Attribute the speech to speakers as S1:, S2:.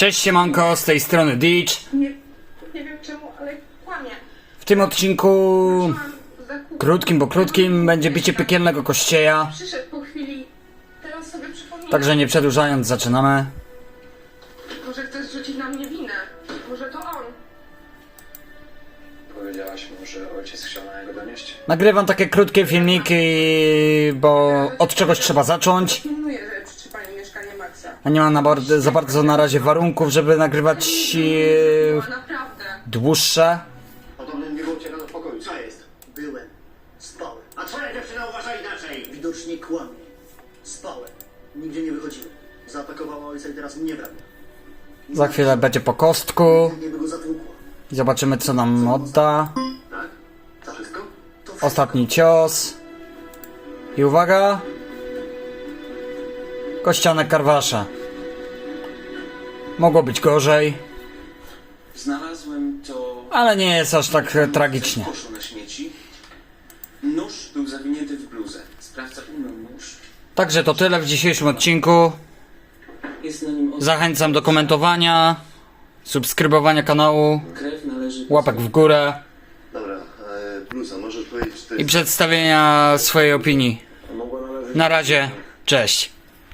S1: Cześć siemanko, z tej strony Ditch.
S2: Nie, nie wiem czemu, ale kłamie.
S1: W tym odcinku krótkim, bo krótkim będzie bicie piekielnego kościeja.
S2: Przyszedł po chwili. Teraz sobie przypomniałem.
S1: Także nie przedłużając, zaczynamy.
S2: Może chcesz zrzucić na mnie winę. Może to on.
S3: Powiedziałaś mu, że ojciec chciał na niego donieść?
S1: Nagrywam takie krótkie filmiki, bo od czegoś trzeba zacząć. A nie mam na bar- za bardzo na razie warunków, żeby nagrywać e, dłuższe.
S4: Podobno nie było cię do pokoju. Co jest?
S5: Byłem. Spałem.
S4: A twoja dziewczyna uważa inaczej.
S5: Widocznie kłamie. Spałem. Nigdzie nie wychodziłem. Zaatakowała ojca i teraz mnie.
S1: Za chwilę będzie po kostku
S5: Nie by go zatłukła.
S1: i zobaczymy co nam odda.
S4: Tak? To wszystko?
S5: To wszystko.
S1: Ostatni cios. I uwaga. Kościane karwasze. Mogło być gorzej,
S6: Znalazłem to
S1: ale nie jest aż tak e, tragicznie.
S6: w koszu na śmieci. Nóż był zawinięty w bluzę. Sprawca umył nóż.
S1: Także to tyle w dzisiejszym odcinku.
S6: Jest na nim
S1: Zachęcam do komentowania, subskrybowania kanału,
S6: krew należy
S1: łapek w górę
S7: Dobra, e, bluza, możesz powiedzieć, czy to
S1: i przedstawienia swojej opinii. Na razie, cześć.